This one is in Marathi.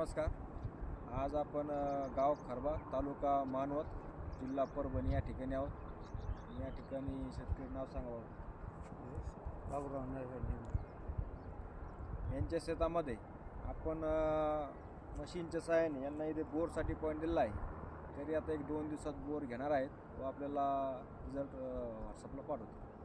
नमस्कार. आज आपण गाव खरबा तालुका मानवत जिल्हा परभणी या ठिकाणी आहोत. या ठिकाणी शेतकरी नाव सांगावं यांच्या शेतामध्ये आपण मशीनच्या सहाय्याने यांना इथे बोरसाठी पॉईंट दिला आहे. तरी आता एक दोन दिवसात बोर घेणार आहेत व आपल्याला रिझल्ट व्हॉट्सअपला पाठवतो